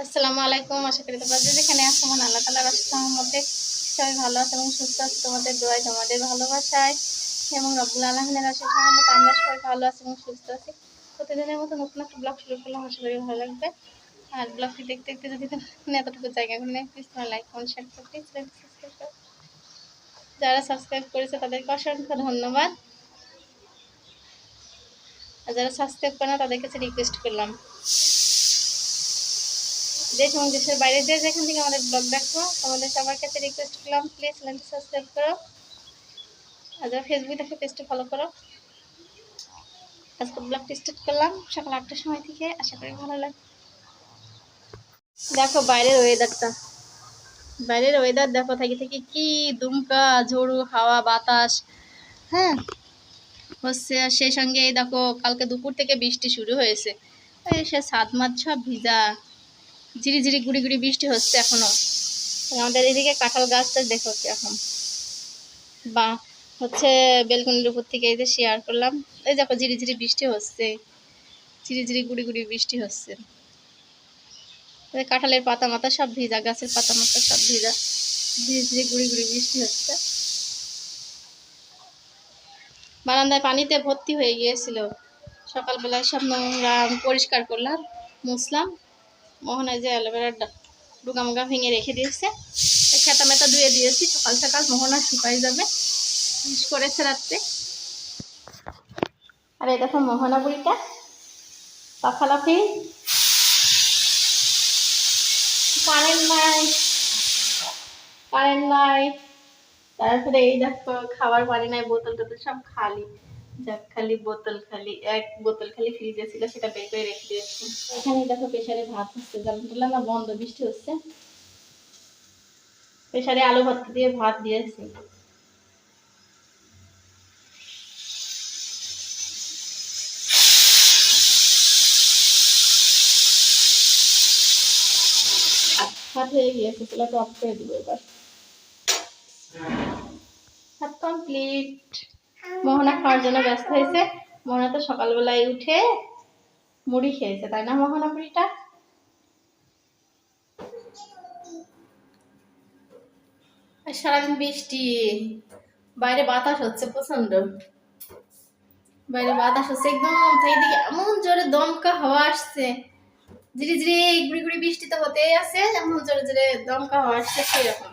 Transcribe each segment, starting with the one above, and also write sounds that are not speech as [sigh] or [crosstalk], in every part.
আসসালামু আলাইকুম, আশা করি তোমরা যেখানে আছো, মন আল্লাহ তালার আসার মধ্যে সবাই ভালো আছে এবং সুস্থ আছে। তোমাদের দোয়ায়, তোমাদের ভালোবাসায় এবং রব্বুল আলমিনের আসার মতো আমরা সবাই ভালো আছি এবং সুস্থ আছি। প্রতিদিনের মতো নতুন একটা ব্লগ শুরু করলাম, আশা করি ভালো লাগবে। আর ব্লগটি দেখতে দেখতে যদি এতটুকু জায়গা করে নেই প্লিজ তোমার লাইক কমেন্ট শেয়ার করতে যারা সাবস্ক্রাইব করেছে, তাদেরকে অসংখ্য ধন্যবাদ। আর যারা সাবস্ক্রাইব করে না তাদের কাছে রিকোয়েস্ট করলাম। দেশ এবং দেশের বাইরে যে যেখান থেকে আমাদের ব্লগ দেখো তোমাদের সবার কাছে রিকোয়েস্ট করলাম প্লিজ চ্যানেলটি সাবস্ক্রাইব করো। আর ফেসবুক দেখে পেজটি ফলো করো। আজকে ব্লগটি স্টার্ট করলাম সকাল আটটার সময় থেকে, আশা করি ভালো লাগে দেখো বাইরের ওয়েদারটা বাইরের ওয়েদার দেখো, থেকে থেকে কি দুমকা, ঝোড়ু হাওয়া, বাতাস হ্যাঁ? হচ্ছে সেই সঙ্গে দেখো, কালকে দুপুর থেকে বৃষ্টি শুরু হয়েছে। সে সাত মাছ সব ভিজা। ঝিরি ঝিরি গুড়ি গুড়ি বৃষ্টি হচ্ছে এখনও। আমাদের এদিকে কাঁঠাল গাছটা দেখো এখন। বা, হচ্ছে বেলকুনির উপর থেকে এই যে শেয়ার করলাম। এই দেখো ঝিরি ঝিরি বৃষ্টি হচ্ছে। ঝিরি ঝিরি গুড়ি গুড়ি বৃষ্টি হচ্ছে। কাঁঠালের পাতা মাথা সব ভিজা, গাছের পাতা মাথা সব ভিজা। ধীরে ধীরে গুড়ি গুড়ি বৃষ্টি হচ্ছে। বারান্দায় পানিতে ভর্তি হয়ে গিয়েছিল। সকালবেলায় সব নোংরা, পরিষ্কার করলাম, মুছলাম। মোহনায় যে অ্যালোভেরার ডুগা মুগা ভেঙে রেখে দিয়েছে। খেতা মেতা ধুয়ে দিয়েছি, সকাল সকাল মোহনা শুকাই যাবে। করেছে রাত্রে। আর এই দেখো মোহনা বুড়িটা। লাফালাফি। কারেন্ট নাই। কারেন্ট নাই। তারপরে এই দেখো, খাবার পানি নাই বোতল টোতল সব খালি। যাক খালি বোতল খালি এক বোতল খালি ফ্রিজে ছিল সেটা বের করে রেখে দিয়েছি। এখানে দেখো প্রেশারে ভাত হচ্ছে জানলা না বন্ধ বৃষ্টি হচ্ছে। প্রেশারে আলু ভর্তা দিয়ে ভাত দিয়েছি। ভাত হয়ে গিয়েছে চুলাটা অফ করে দিব এবার। ভাত কমপ্লিট মোহনা খাওয়ার জন্য ব্যস্ত হয়েছে। মোহনা তো সকালবেলায় উঠে মুড়ি খেয়েছে, তাই না মোহনা মুড়িটা? সারাদিন বৃষ্টি। বাইরে বাতাস হচ্ছে প্রচণ্ড বাইরে বাতাস হচ্ছে একদম, তাই দিকে এমন জোরে দমকা হাওয়া আসছে। ধীরে ধীরে গুড়ি গুড়ি বৃষ্টি তো হতেই আছে, এমন জোরে জোরে দমকা হাওয়া আসছে, সেরকম।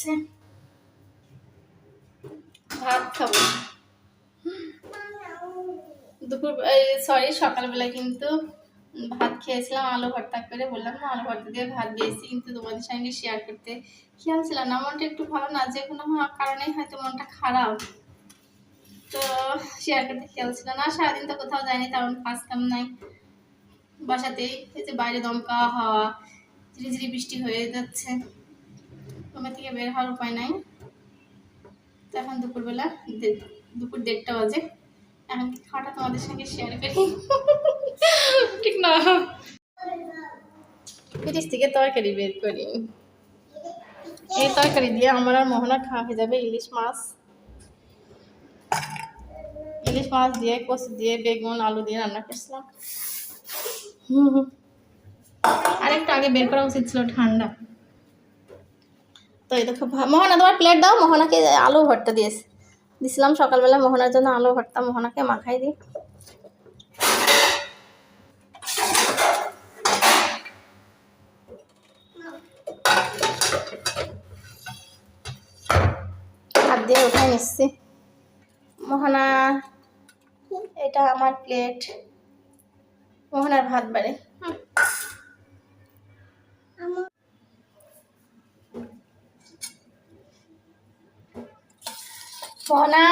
হচ্ছে? ভাত খাব। দুপুর সরি সকালবেলায় কিন্তু ভাত খেয়েছিলাম, আলু ভর্তা করে। বললাম, না, আলু ভর্তা দিয়ে ভাত দিয়েছি, কিন্তু তোমাদের সঙ্গে শেয়ার করতে খেয়াল ছিল না। মনটা একটু ভালো না, যে কোনো কারণে হয়তো মনটা খারাপ। তো শেয়ার করতে খেয়াল ছিল না। সারাদিন তো কোথাও যায়নি তেমন কাজ কাম নাই। বাসাতেই, এই যে বাইরে দমকা হাওয়া ঝিরি ঝিরি বৃষ্টি হয়ে যাচ্ছে। রুমে থেকে বের হওয়ার উপায় নাই। তো এখন দুপুরবেলা দুপুর দেড়টা বাজে। এখন খাওয়াটা তোমাদের সঙ্গে শেয়ার করি? ঠিক না। ফ্রিজ থেকে তরকারি বের করি। এই তরকারি দিয়ে আমার আর মোহনা খাওয়া হয়ে যাবে ইলিশ মাছ। ইলিশ মাছ দিয়ে, কচু দিয়ে, বেগুন, আলু দিয়ে রান্না করছিলাম। আরেকটু আগে বের করা উচিত ছিল ঠান্ডা। তো এই দেখো, মোহনা, তোমার প্লেট দাও, মোহনাকে আলু ভর্তা দিয়েছে। দিছিলাম সকালবেলা, মোহনার জন্য আলু ভর্তা, মোহনাকে মাখাই দিই। হাত দিয়ে উঠাই নিচ্ছি। মোহনা, এটা আমার প্লেট মোহনার ভাত বাড়ে। হুম মোহনা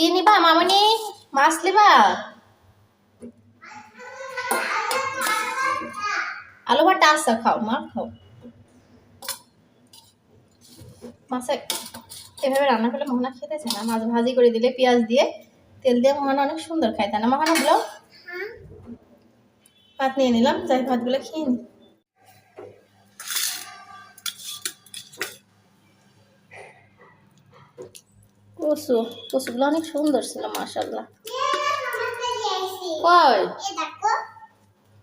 ই নিবা মামনি মাছ নিবা। আলু ভাতটা আসা খাও মা খাও। মাছে এভাবে রান্না করলে মোহনা খেতে চায় না। মাছ ভাজি করে দিলে পেঁয়াজ দিয়ে তেল দিয়ে মোহনা অনেক সুন্দর খায় তাই না? মোহনা গুলো ভাত নিয়ে নিলাম যাই ভাতগুলো খেয়ে নি। কচু কচুগুলো অনেক সুন্দর ছিল মাশাল্লাহ কই?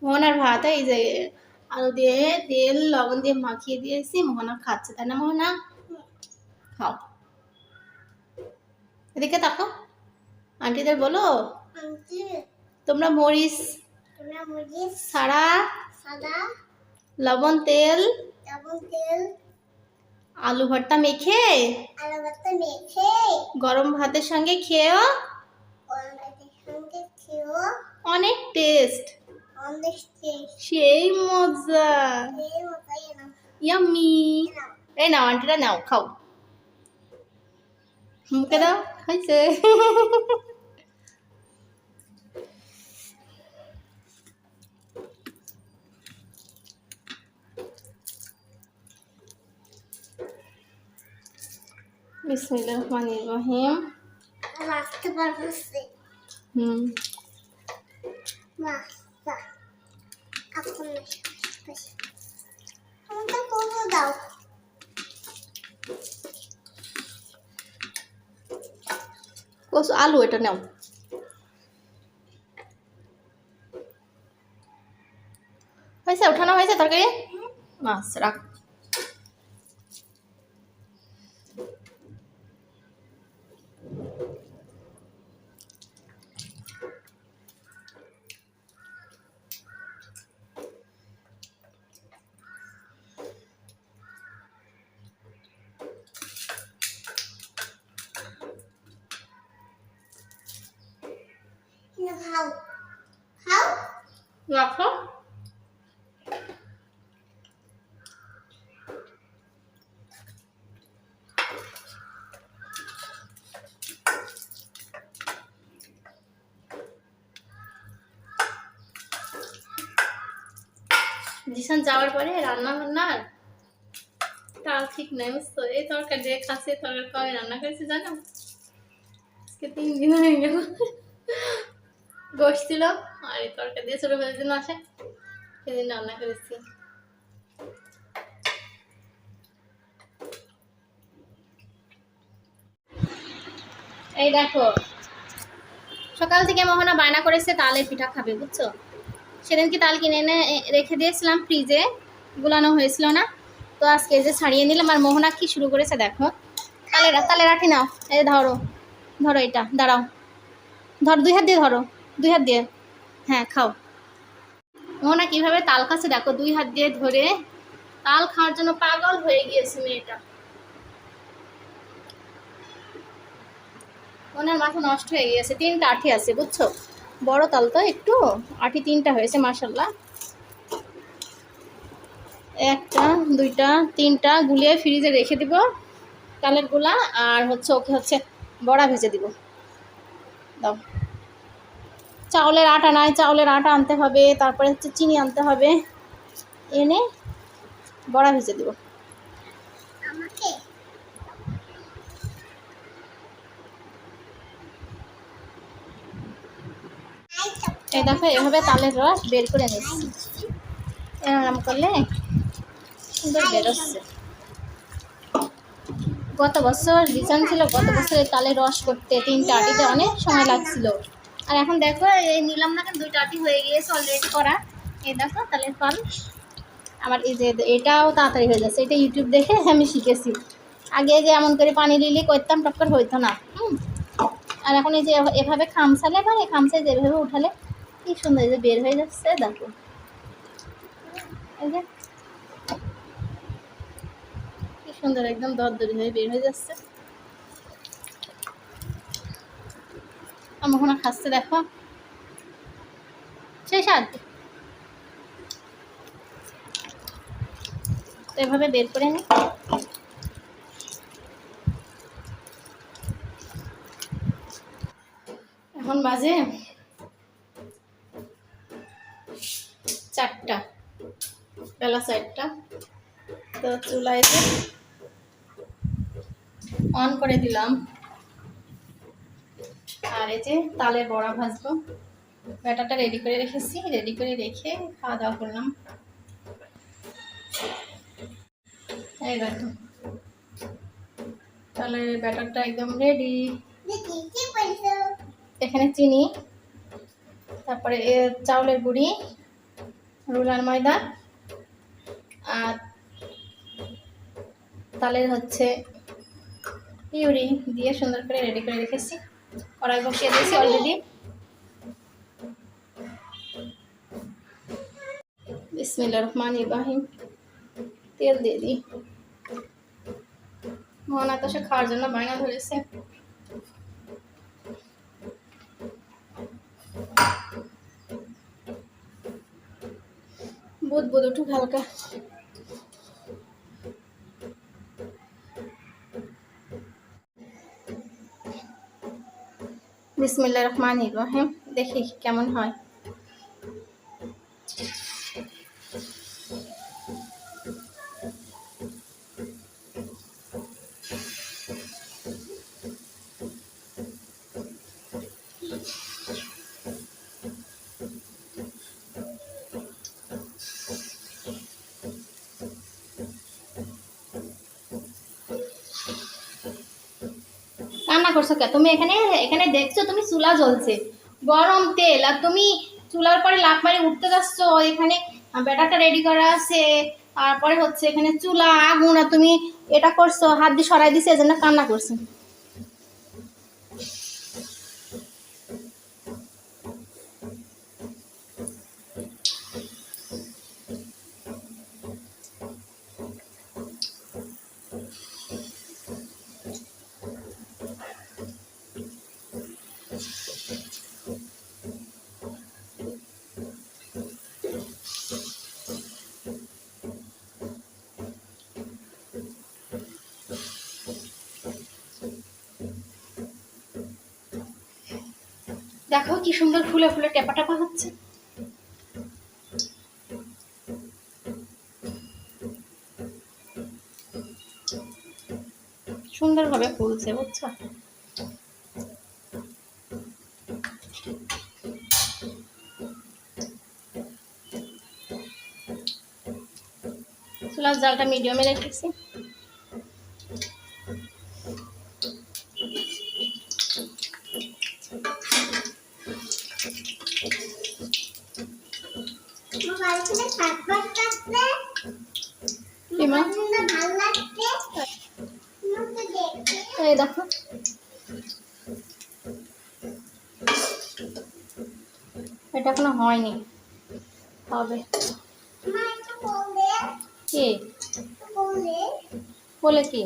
মোহনার ভাত এই যে আলু দিয়ে তেল লবণ দিয়ে মাখিয়ে দিয়েছি মোহনা খাচ্ছে তাই না মোহনা? খাও। এদিকে তাকো। আন্টিদের বলো। তোমরা মরিচ ছাড়া লবণ তেল আলু ভর্তা মেখে? আলু ভর্তা মেখে। গরম ভাতের সঙ্গে খেয়েও? অনেক টেস্ট। সেই মজা। ইয়াম্মি এই নাও। আন্টিরা নাও খাও। মুখে দাও হয়েছে [laughs] বিসমিল্লাহ রহমানির রহিম হুম দাও কচু আলু এটা নাও। হয়েছে উঠানো হয়েছে তরকারি? মাছ রাখ। খাও খাও রাখো জিসান যাওয়ার পরে রান্না বান্নার তাল ঠিক নাই বুঝতো এই তরকারি দিয়ে খাচ্ছে তরকারি কবে রান্না করেছে জানো? আজকে তিন দিন হয়ে গেল। গোশ আর তরকারি দিয়ে ছোট ভাইয়ের জন্য আসে সেদিন রান্না করেছি। এই দেখো, সকাল থেকে মোহনা বায়না করেছে, তালের পিঠা খাবে, বুঝছ? সেদিন কি তাল কিনে এনে রেখে দিয়েছিলাম ফ্রিজে, গুলানো হয়েছিল না। তো আজকে যে ছাড়িয়ে নিলাম, আর মোহনা কি শুরু করেছে দেখো। তালে তালে রাখি নাও, এই ধরো ধরো এটা, দাঁড়াও। ধর, দুই হাত দিয়ে ধরো। দুই হাত দিয়ে। হ্যাঁ খাও। মোহনা কীভাবে তাল খাচ্ছে দেখো, দুই হাত দিয়ে ধরে তাল খাওয়ার জন্য পাগল হয়ে গিয়েছে মেয়েটা। ওনার মাথা নষ্ট হয়ে গিয়েছে, তিনটা আঠি আছে, বুঝছ? বড় তাল তো একটু, আঠি তিনটা হয়েছে মার্শাল্লাহ একটা, দুইটা, তিনটা, গুলিয়ে ফ্রিজে রেখে দিব তালেরগুলা, আর হচ্ছে ওকে হচ্ছে বড়া ভেজে দিব। দাও। চাউলের আটা নাই চাউলের আটা আনতে হবে তারপরে হচ্ছে চিনি আনতে হবে। এনে বড়া ভেজে দিব। এই দেখো এভাবে তালের রস বের করে নিচ্ছি। এরকম করলে সুন্দর বেরোচ্ছে গত বছর রিটার্ন ছিল গত বছর তালের রস করতে তিনটা আটিতে অনেক সময় লাগছিল। আর এখন দেখো, এই নিলাম না কেন, দুইটা আটি হয়ে গিয়েছে অলরেডি করা। এই দেখো, তাহলে ফল আমার এই যে, এটাও তাড়াতাড়ি হয়ে যাচ্ছে। এটা ইউটিউব দেখে আমি শিখেছি। আগে যে এমন করে পানি লিলি করতাম টক্কর হইতো না। হুম। আর এখন এই যে এভাবে খামসালে পারে খামসায় যেভাবে উঠালে, কি সুন্দর এই যে বের হয়ে যাচ্ছে, দেখো। এই যে, কি সুন্দর একদম দরদরি হয়ে বের হয়ে যাচ্ছে। আমার ওখানে খাচ্ছে, দেখো। সেই স্বাদ এভাবে বের করে নি। এখন বাজে চারটা, বেলা চারটা। তো চুলায় অন করে দিলাম। আর এই যে তালের বড়া ভাজবো। ব্যাটারটা রেডি করে রেখেছি। রেডি করে রেখে খাওয়া দাওয়া করলাম। এই দেখো। তাহলে ব্যাটারটা একদম রেডি এখানে চিনি, তারপরে চাউলের গুঁড়ি, রুলার ময়দা, আর তালের হচ্ছে পিউরি দিয়ে সুন্দর করে রেডি করে রেখেছি। কড়াই বসিয়ে দিয়েছি অলরেডি বিসমিল্লা রহমান ইব্রাহিম তেল দিয়ে দিই। মনে তো খাওয়ার জন্য বায়না ধরেছে। বুধ বুধ উঠুক হালকা। বিসমিল্লা রহমান ইব্রাহিম দেখি কেমন হয় কান্না করছ কে? তুমি এখানে এখানে দেখছ তুমি চুলা জ্বলছে। গরম তেল, আর তুমি চুলার পরে লাফ মারি উঠতে যাচ্ছ, এখানে ব্যাটারটা রেডি করা আছে, তারপরে হচ্ছে এখানে চুলা, আগুন, আর তুমি এটা করছ, হাত দিয়ে সরাই দিছে এজন্য কান্না করছ। দেখো কি সুন্দর ফুলে ফুলে টেপা টেপা হচ্ছে। সুন্দরভাবে ফুলছে, বুঝছ? চুলার জালটা মিডিয়ামে রেখেছি আমার বাড়িতে সাতবার কাটলে কি এই দেখো এটা এখনও হয়নি হবে কি বলে কি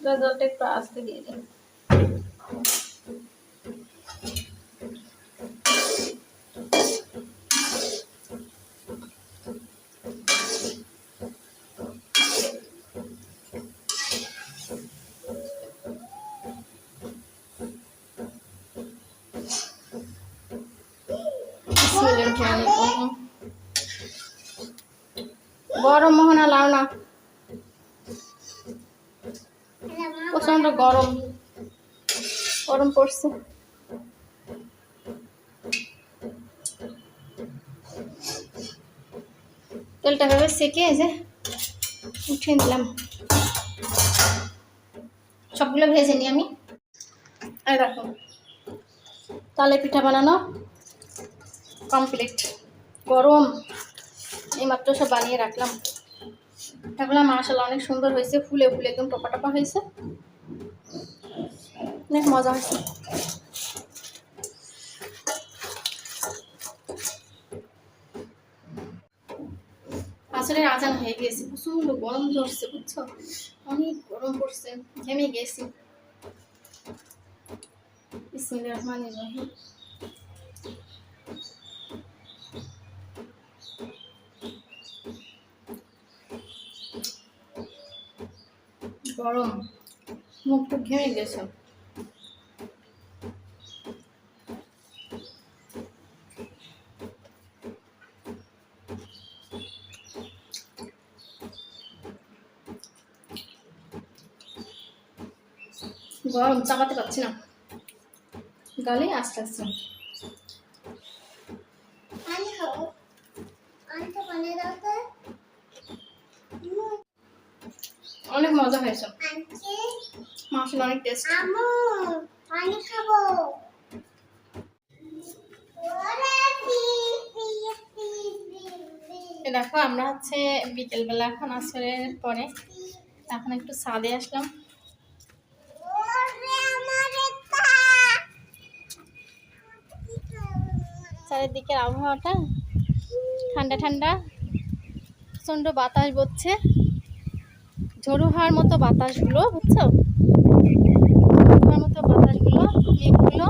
জলটা একটু আস্তে দিয়ে দিই গরম মোহনা লাও না। প্রচণ্ড গরম। গরম পড়ছে। তেলটা ভেবে সেকে যে উঠিয়ে দিলাম সবগুলো ভেজে নিই আমি। আর দেখো তালে পিঠা বানানো। কমপ্লিট গরম। এইমাত্র সব বানিয়ে রাখলাম। পিঠাগুলো মাসাল্লাহ অনেক সুন্দর হয়েছে। ফুলে ফুলে একদম টপা টপা হয়েছে। অনেক মজা হয়েছে। আসলে আজান হয়ে গেছে প্রচণ্ড গরম ধরছে, বুঝছ? অনেক গরম পড়ছে। ঘেমে গেছি। বিসমিল্লাহির রহিম। গরম। মুখ টুক ঘেমে গেছে। গরম, চাপাতে পারছি না। গালে আস্তে আস্তে। পানি খাব। পানিটা বানিয়ে দাও তো অনেক মজা হয়েছে। মাংসটা অনেক টেস্ট খাব। দেখো আমরা হচ্ছে বিকেলবেলা এখন আসরের পরে এখন একটু ছাদে আসলাম। চারিদিকের আবহাওয়াটা ঠান্ডা ঠান্ডা। প্রচণ্ড বাতাস বচ্ছে। ঝড়ু হওয়ার মতো বাতাসগুলো, বুঝছ? হওয়ার মতো বাতাসগুলো, মেঘগুলো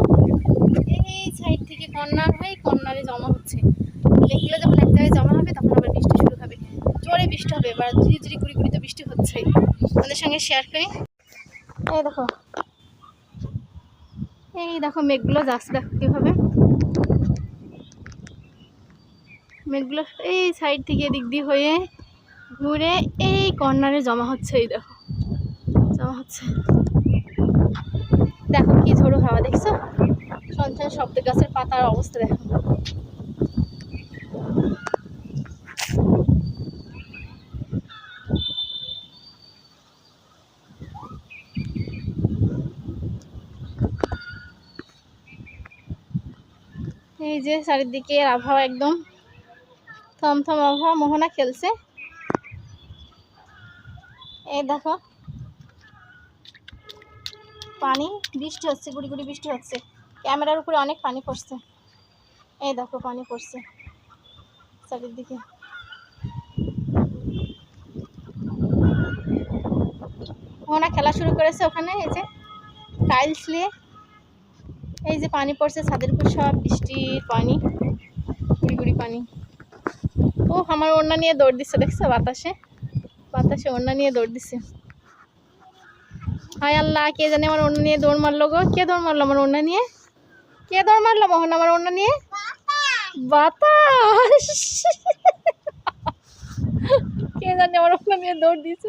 এই সাইড থেকে কর্নার হয়ে কর্নারে জমা হচ্ছে। মেঘগুলো যখন এক জায়গায় জমা হবে, তখন আবার বৃষ্টি শুরু হবে। জোরে বৃষ্টি হবে, এবার ঝিরি ঝিরি কুড়ি কুড়ি তো বৃষ্টি হচ্ছেই আমাদের সঙ্গে শেয়ার করি। এই দেখো। এই দেখো, মেঘগুলো যাচ্ছে দেখো কীভাবে। মেঘগুলো এই সাইড থেকে এদিক দিয়ে হয়ে ঘুরে এই কর্নারে জমা হচ্ছে, এই দেখো। জমা হচ্ছে। দেখো কি ঝোড়ো হাওয়া, দেখছ? সঞ্চয় শব্দ গাছের পাতার অবস্থা দেখো। এই যে চারিদিকে আবহাওয়া একদম থমথম আবহাওয়া, মোহনা খেলছে। এই দেখো। পানি, বৃষ্টি হচ্ছে, গুড়ি গুড়ি বৃষ্টি হচ্ছে। ক্যামেরার উপরে অনেক পানি পড়ছে। এই দেখো, পানি পড়ছে চারিদিকে। মোহনা খেলা শুরু করেছে ওখানে, এই যে টাইলস নিয়ে। এই যে পানি পড়ছে, ছাদের উপর সব বৃষ্টির পানি, গুড়ি গুড়ি পানি। ও আমার ওড়না নিয়ে দৌড় দিচ্ছে, দেখছ বাতাসে? বাতাসে ওড়না নিয়ে দৌড় দিচ্ছে হায় আল্লাহ, কে জানে আমার অন্য নিয়ে দৌড় মারলো গো? কে দৌড় মারলো আমার অন্য নিয়ে? কে দৌড় মারলো মোহন আমার অন্য নিয়ে? বাতাস! [laughs] কে জানে আমার ওড়না নিয়ে দৌড় দিয়েছে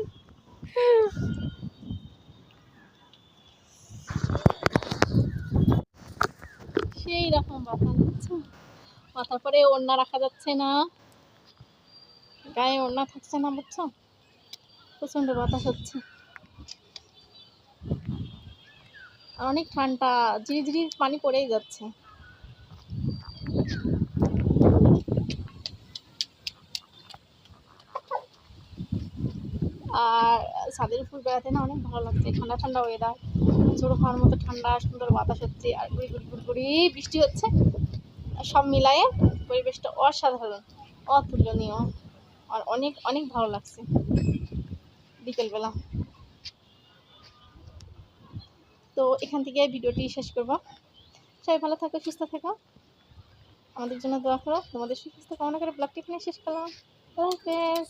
সেই রকম মাথার পরে ওড়না রাখা যাচ্ছে না। গায়ে ওড়না থাকছে না, বুঝছ? প্রচণ্ড বাতাস হচ্ছে। আর অনেক ঠান্ডা, ঝিরি ঝিরি পানি পড়েই যাচ্ছে। আর ছাদের উপর বেড়াতে না অনেক ভালো লাগছে ঠান্ডা ঠান্ডা ওয়েদার ঝোড়ো খাওয়ার মতো ঠান্ডা, সুন্দর বাতাস হচ্ছে, আর গুড়ি গুড়ি গুড়ি গুড়ি বৃষ্টি হচ্ছে। সব মিলায়ে পরিবেশটা অসাধারণ, অতুলনীয়। আর অনেক অনেক ভালো লাগছে। বিকেলবেলা তো এখান থেকে ভিডিওটি শেষ করব। সবাই ভালো থাকো, সুস্থ থাকো। আমাদের জন্য দোয়া করো। তোমাদের সুস্থ কামনা করে ব্লগটি এখানে শেষ করলাম। আল্লাহ হাফেজ